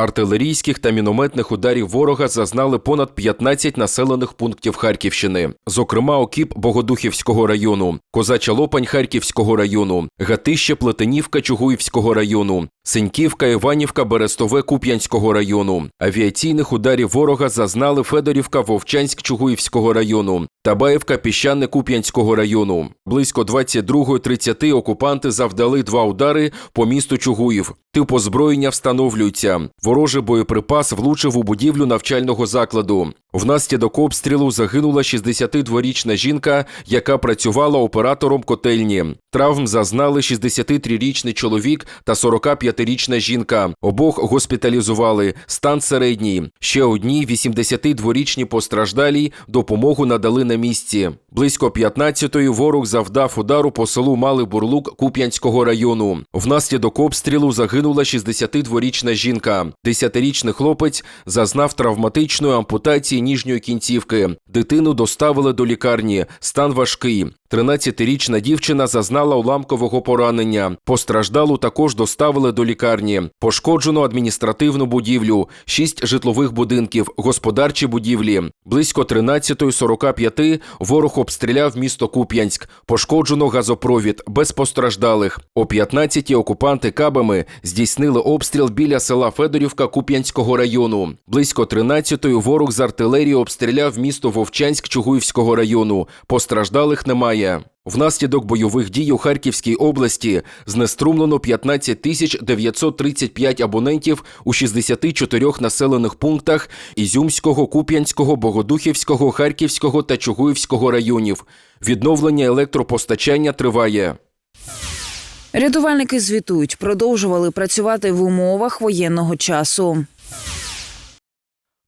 Артилерійських та мінометних ударів ворога зазнали понад 15 населених пунктів Харківщини, зокрема окіп Богодухівського району, Козача Лопань Харківського району, Гатище Плетенівка Чугуївського району, Синьківка, Іванівка, Берестове Куп'янського району. Авіаційних ударів ворога зазнали Федорівка, Вовчанськ Чугуївського району, Табаєвка, Піщане Куп'янського району. Близько 22.30 окупанти завдали два удари по місту Чугуїв. Тип озброєння встановлюється. Ворожий боєприпас влучив у будівлю навчального закладу. Внаслідок обстрілу загинула 62-річна жінка, яка працювала оператором котельні. Травм зазнали 63-річний чоловік та 45-річна жінка. Обох госпіталізували. Стан середній. Ще одній 82-річній постраждалій допомогу надали на місці. Близько 15-ї ворог завдав удару по селу Малий Бурлук Куп'янського району. Внаслідок обстрілу загинула 62-річна жінка. 10-річний хлопець зазнав травматичної ампутації ніжньої кінцівки. Дитину доставили до лікарні. Стан важкий. 13-річна дівчина зазнала уламкового поранення. Постраждалу також доставили до лікарні. Пошкоджено адміністративну будівлю, 6 житлових будинків, господарчі будівлі. Близько 13.45 ворог обстріляв місто Куп'янськ. Пошкоджено газопровід, без постраждалих. О 15-й окупанти кабами здійснили обстріл біля села Федорівка Куп'янського району. Близько 13-ї ворог з артилерії обстріляв місто Вовчанськ Чугуївського району. Постраждалих немає. Внаслідок бойових дій у Харківській області знеструмлено 15 тисяч 935 абонентів у 64 населених пунктах Ізюмського, Куп'янського, Богодухівського, Харківського та Чугуївського районів. Відновлення електропостачання триває. Рятувальники звітують, продовжували працювати в умовах воєнного часу.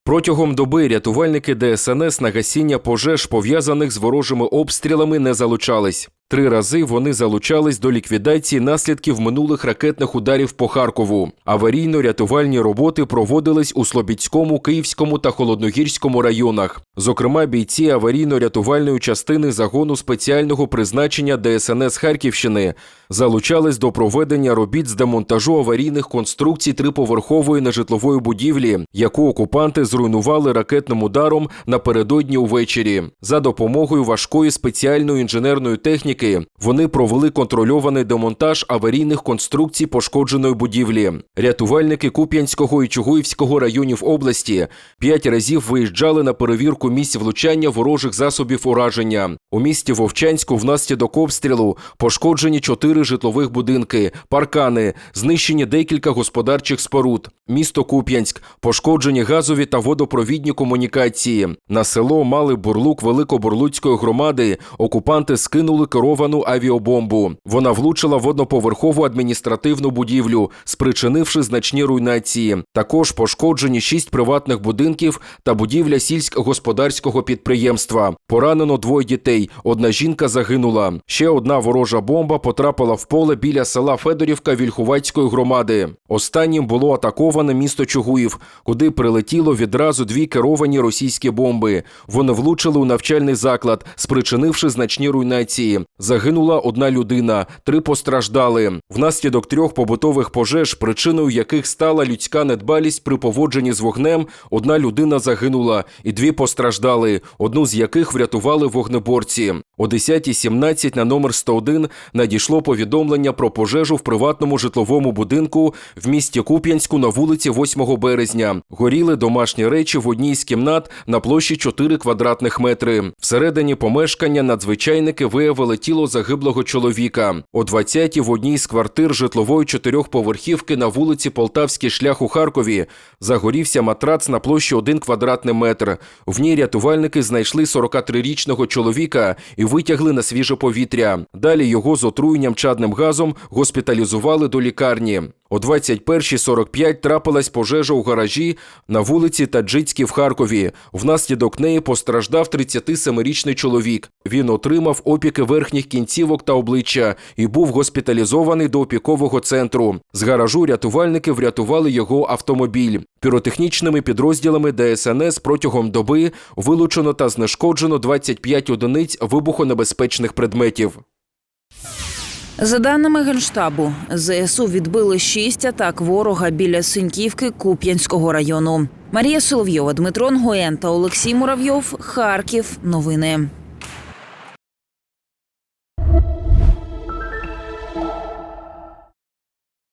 Протягом доби рятувальники ДСНС на гасіння пожеж, пов'язаних з ворожими обстрілами, не залучались. Три рази вони залучались до ліквідації наслідків минулих ракетних ударів по Харкову. Аварійно-рятувальні роботи проводились у Слобідському, Київському та Холодногірському районах. Зокрема, бійці аварійно-рятувальної частини загону спеціального призначення ДСНС Харківщини залучались до проведення робіт з демонтажу аварійних конструкцій триповерхової нежитлової будівлі, яку окупанти зруйнували ракетним ударом напередодні увечері. За допомогою важкої спеціальної інженерної техніки вони провели контрольований демонтаж аварійних конструкцій пошкодженої будівлі. Рятувальники Куп'янського і Чугуївського районів області п'ять разів виїжджали на перевірку місць влучання ворожих засобів ураження. У місті Вовчанську внаслідок обстрілу пошкоджені чотири житлових будинки, паркани, знищені декілька господарчих споруд. Місто Куп'янськ, пошкоджені газові та водопровідні комунікації. На село Малий Бурлук Великобурлуцької громади окупанти скинули керовану авіабомбу. Вона влучила в одноповерхову адміністративну будівлю, спричинивши значні руйнації. Також пошкоджені шість приватних будинків та будівля сільськогосподарського підприємства. Поранено двоє дітей. Одна жінка загинула. Ще одна ворожа бомба потрапила в поле біля села Федорівка Вільхувацької громади. Останнім було атаковане місто Чугуїв, куди прилетіло відразу дві керовані російські бомби. Вони влучили у навчальний заклад, спричинивши значні руйнації. Загинула одна людина, три постраждали. Внаслідок трьох побутових пожеж, причиною яких стала людська недбалість при поводженні з вогнем, одна людина загинула і дві постраждали, одну з яких врятували вогнеборці. О 10.17 на номер 101 надійшло повідомлення про пожежу в приватному житловому будинку в місті Куп'янську на вулиці 8 березня. Горіли домашні речі в одній з кімнат на площі 4 квадратних метри. Всередині помешкання надзвичайники виявили тіло загиблого чоловіка. О 20-й в одній з квартир житлової чотирьохповерхівки на вулиці Полтавський шлях у Харкові загорівся матрац на площі 1 квадратний метр. В ній рятувальники знайшли 43-річного чоловіка і витягли на свіже повітря. Далі його з отруєнням чадним газом госпіталізували до лікарні. О 21.45 трапилась пожежа у гаражі на вулиці Таджицькій в Харкові. Внаслідок неї постраждав 37-річний чоловік. Він отримав опіки верхніх кінцівок та обличчя і був госпіталізований до опікового центру. З гаражу рятувальники врятували його автомобіль. Піротехнічними підрозділами ДСНС протягом доби вилучено та знешкоджено 25 одиниць вибухонебезпечних предметів. За даними генштабу, ЗСУ відбили шість атак ворога біля Синьківки Куп'янського району. Марія Соловйова, Дмитро Нгоєн та Олексій Муравйов. Харків. Новини.